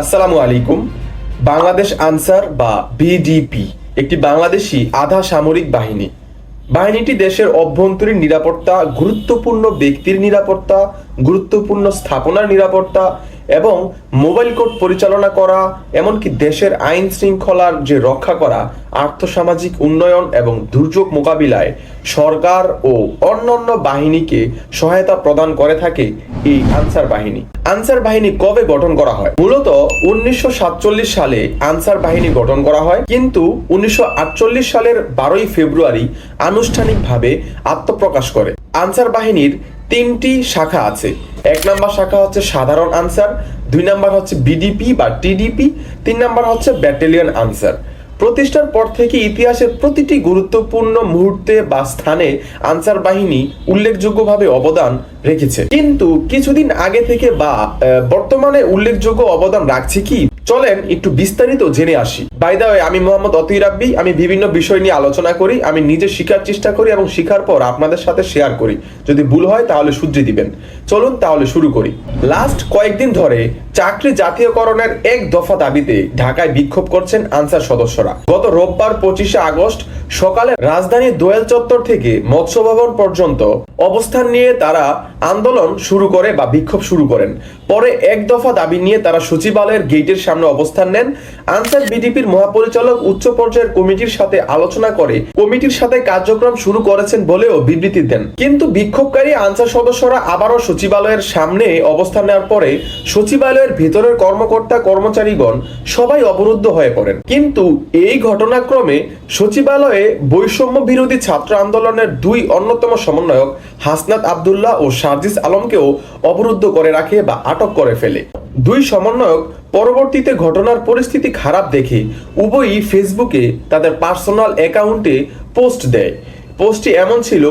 আসসালামু আলাইকুম। বাংলাদেশ আনসার বা বিডিপি একটি বাংলাদেশি আধা সামরিক বাহিনী। বাহিনীটি দেশের অভ্যন্তরীণ নিরাপত্তা, গুরুত্বপূর্ণ ব্যক্তির নিরাপত্তা, গুরুত্বপূর্ণ স্থাপনার নিরাপত্তা এবং মোবাইল কোড পরিচালনা করা, এমনকি দেশের আইন শৃঙ্খলার যে রক্ষা করা, আর্থসামাজিক উন্নয়ন এবং দুর্যোগ মোকাবিলায় সরকার ও অন্যান্য বাহিনীকে সহায়তা প্রদান করে থাকে এই আনসার বাহিনী। আনসার বাহিনী কবে গঠন করা হয়? মূলত উনিশশো সাতচল্লিশ সালে আনসার বাহিনী গঠন করা হয়, কিন্তু উনিশশো আটচল্লিশ সালের বারোই ফেব্রুয়ারি আনুষ্ঠানিকভাবে আত্মপ্রকাশ করে। আনসার বাহিনীর তিনটি শাখা আছে। এক নাম্বার শাখা হচ্ছে সাধারণ আনসার, দুই নাম্বার হচ্ছে বিডিপি বা টিডিপি, তিন নাম্বার হচ্ছে ব্যাটালিয়ন আনসার। প্রতিষ্ঠার পর থেকে ইতিহাসের প্রতিটি গুরুত্বপূর্ণ মুহূর্তে বা স্থানে আনসার বাহিনী উল্লেখযোগ্যভাবে অবদান রেখেছে। কিন্তু কিছুদিন আগে থেকে বা বর্তমানে উল্লেখযোগ্য অবদান রাখছে কি? চলেন একটু বিস্তারিত জেনে আসি। বাইদা আমি মোহাম্মদ অতি রাব্বি, আমি বিভিন্ন বিষয় নিয়ে আলোচনা করি, আমি নিজে শেখার চেষ্টা করি এবং শেখার পর আপনাদের সাথে শেয়ার করি। যদি ভুল হয়, তাহলে শুধরে দিবেন। চলুন তাহলে শুরু করি। লাস্ট কয়েকদিন ধরে চাকরি জাতীয়করণের এক দফা দাবিতে ঢাকায় বিক্ষোভ করছেন আনসার সদস্যরা। গত রোববার পঁচিশে আগস্ট সকালে রাজধানীর দোয়েল চত্বর থেকে মৎস্য ভবন পর্যন্ত অবস্থান নিয়ে তারা আন্দোলন শুরু করে বা বিক্ষোভ শুরু করেন। পরে এক দফা দাবি নিয়ে তারা সচিবালয়ের গেটের সামনে অবস্থান নেন। আনসার বিডিপির মহাপরিচালক উচ্চ পর্যায়ের কমিটির সাথে আলোচনা করে কমিটির সাথে কার্যক্রম শুরু করেছেন বলেও বিবৃতি দেন। কিন্তু বিক্ষোভকারী আনসার সদস্যরা আবারও সচিবালয়ের সামনে অবস্থান নেওয়ার পরে সচিবালয়ের ভেতরের কর্মকর্তা, কর্মচারীগণ সবাই অবরুদ্ধ হয়ে পড়েন। কিন্তু এই ঘটনাক্রমে সচিবালয়ে বৈষম্য বিরোধী ছাত্র আন্দোলনের দুই অন্যতম সমন্বয়ক হাসনাত আবদুল্লাহ ও সার্জিস আলমকেও অবরুদ্ধ করে রাখে বা আটক করে ফেলে। দুই সমন্বয়ক পরবর্তীতে ঘটনার পরিস্থিতি খারাপ দেখে উভয়ই ফেসবুকে তাদের পার্সোনাল অ্যাকাউন্টে পোস্ট দেয়। পোস্টটি এমন ছিল,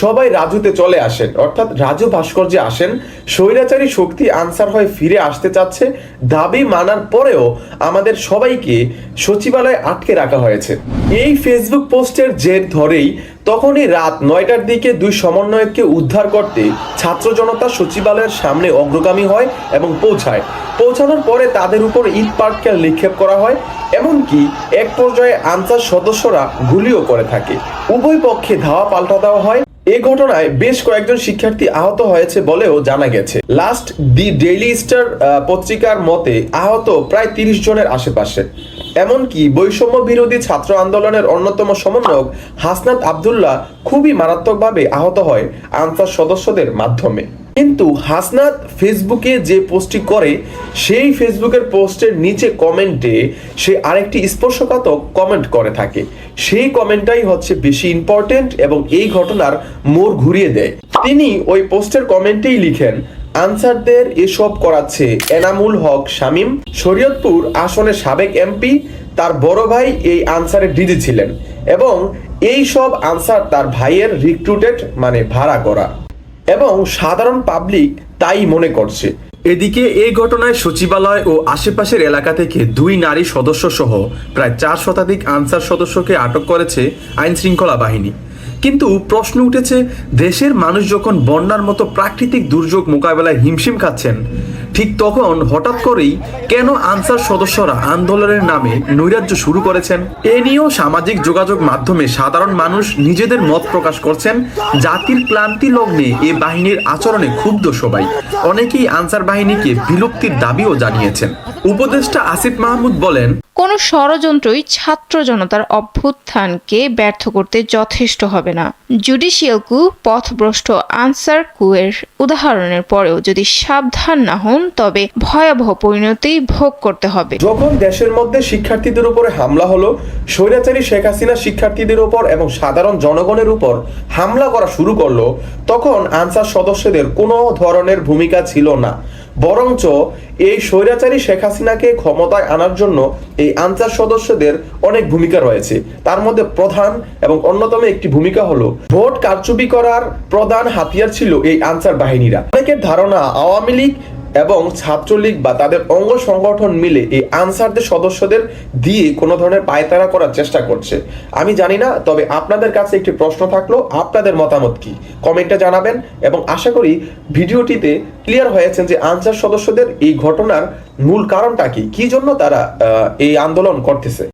সবাই রাজুতে চলে আসেন। অর্থাৎ রাজু ভাস্কর্যে আসেন, স্বৈরাচারী শক্তি আনসার হয়ে ফিরে আসতে চাচ্ছে, দাবি মানার পরেও আমাদের সবাইকে সচিবালয়ে আটকে রাখা হয়েছে। এই ফেসবুক পোস্টের জের ধরেই তখনই রাত নয়টার দিকে দুই সমন্বয়ককে উদ্ধার করতে ছাত্র জনতা সচিবালয়ের সামনে অগ্রগামী হয় এবং পৌঁছায়। পৌঁছানোর পরে তাদের উপর ইট পাটকেল নিক্ষেপ করা হয়, এমনকি এক পর্যায়ে আনসার সদস্যরা গুলিও করে থাকে। উভয় পক্ষে ধাওয়া পাল্টা দেওয়া হয়। এই ঘটনায় বেশ কয়েকজন শিক্ষার্থী আহত হয়েছে বলেও জানা গেছে। লাস্ট দি ডেইলি স্টার পত্রিকার মতে আহত প্রায় তিরিশ জনের আশেপাশে। এমনকি বৈষম্য বিরোধী ছাত্র আন্দোলনের অন্যতম সমন্বয়ক হাসনাত আবদুল্লাহ খুবই মারাত্মকভাবে আহত হয় আনসার সদস্যদের মাধ্যমে। কিন্তু হাসনাত ফেসবুকে যে পোস্টটি করে, সেই ফেসবুকের পোস্টের নিচে কমেন্টে সে আরেকটি স্পর্শকাতক কমেন্ট করে থাকে। সেই কমেন্টটাই হচ্ছে বেশি ইম্পর্টেন্ট এবং এই ঘটনার মোড় ঘুরিয়ে দেয়। তিনি ওই পোস্টের কমেন্টেই লিখেন আনসারদের এসব করাচ্ছে এনামুল হক, শামীম। শরীয়তপুর আসনের সাবেক এমপি তার বড় ভাই এই আনসারের ডিজি ছিলেন এবং এই সব আনসার তার ভাইয়ের রিক্রুটেড মানে ভাড়া করা। এবং সাধারণ পাবলিক তাই মনে করছে। এদিকে এই ঘটনায় সচিবালয় ও আশেপাশের এলাকা থেকে দুই নারী সদস্য সহ প্রায় চার শতাধিক আনসার সদস্যকে আটক করেছে আইনশৃঙ্খলা বাহিনী। কিন্তু প্রশ্ন উঠেছে, দেশের মানুষ যখন বন্যার মতো প্রাকৃতিক দুর্যোগ মোকাবেলায় হিমশিম খাচ্ছেন, ঠিক তখন হঠাৎ করেই কেন আনসার সদস্যরা আন্দোলনের নামে নৈরাজ্য শুরু করেছেন? এ নিয়েও সামাজিক যোগাযোগ মাধ্যমে সাধারণ মানুষ নিজেদের মত প্রকাশ করছেন, জাতির ক্লান্তি লগ্নে এ বাহিনীর আচরণে ক্ষুব্ধ সবাই। অনেকেই আনসার বাহিনীকে বিলুপ্তির দাবিও জানিয়েছেন। উপদেষ্টা আসিফ মাহমুদ বলেন কোনো ষড়যন্ত্রই ছাত্র জনতার অভ্যুত্থানকে ব্যর্থ করতে যথেষ্ট হবে না। জুডিশিয়াল কু পথভ্রষ্ট আনসার কুয়ের উদাহরণের পরেও যদি সাবধান না হন, তবে ভয়াবহ পরিণতি ভোগ করতে হবে। যখন দেশের মধ্যে শিক্ষার্থীদের উপরে হামলা হলো, স্বৈরাচারী শেখ হাসিনা শিক্ষার্থীদের উপর এবং সাধারণ জনগণের উপর হামলা করা শুরু করল, তখন আনসার সদস্যদের কোনো ধরনের ভূমিকা ছিল না। বরঞ্চ এই স্বৈরাচারী শেখ হাসিনাকে ক্ষমতায় আনার জন্য এই আনসার সদস্যদের অনেক ভূমিকা রয়েছে। তার মধ্যে প্রধান এবং অন্যতম একটি ভূমিকা হলো ভোট কারচুপি করার প্রধান হাতিয়ার ছিল এই আনসার বাহিনীরা। অনেকের ধারণা আওয়ামী লীগ এবং ছাত্রলীগ বা তাদের অঙ্গ সংগঠন মিলে এই আনসারদের সদস্যদের দিয়ে কোনো ধরনের পায়তারা করার চেষ্টা করছে। আমি জানি না, তবে আপনাদের কাছে একটি প্রশ্ন থাকল, আপনাদের মতামত কি? কমেন্টে জানাবেন এবং আশা করি ভিডিওটিতে ক্লিয়ার হয়েছেন যে আনসার সদস্যদের এই ঘটনার মূল কারণটা কি। কি জন্য তারা এই আন্দোলন করতেছে?